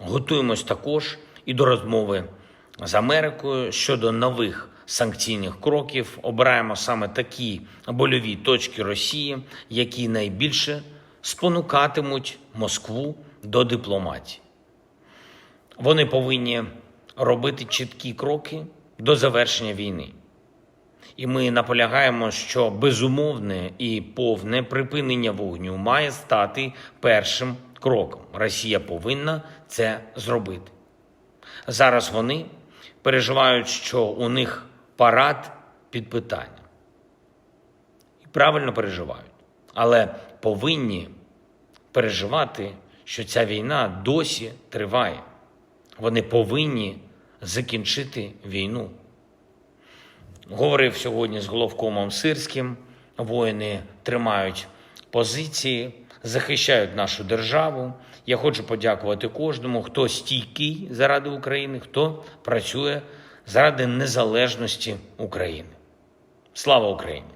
Готуємось також і до розмови з Америкою щодо нових санкційних кроків. Обираємо саме такі больові точки Росії, які найбільше спонукатимуть Москву до дипломатії. Вони повинні робити чіткі кроки до завершення війни. І ми наполягаємо, що безумовне і повне припинення вогню має стати першим кроком. Росія повинна це зробити. Зараз вони переживають, що у них парад під питанням. І правильно переживають, але повинні переживати, що ця війна досі триває. Вони повинні закінчити війну. Говорив сьогодні з головкомом Сирським. Воїни тримають позиції, захищають нашу державу. Я хочу подякувати кожному, хто стійкий заради України, хто працює заради незалежності України. Слава Україні!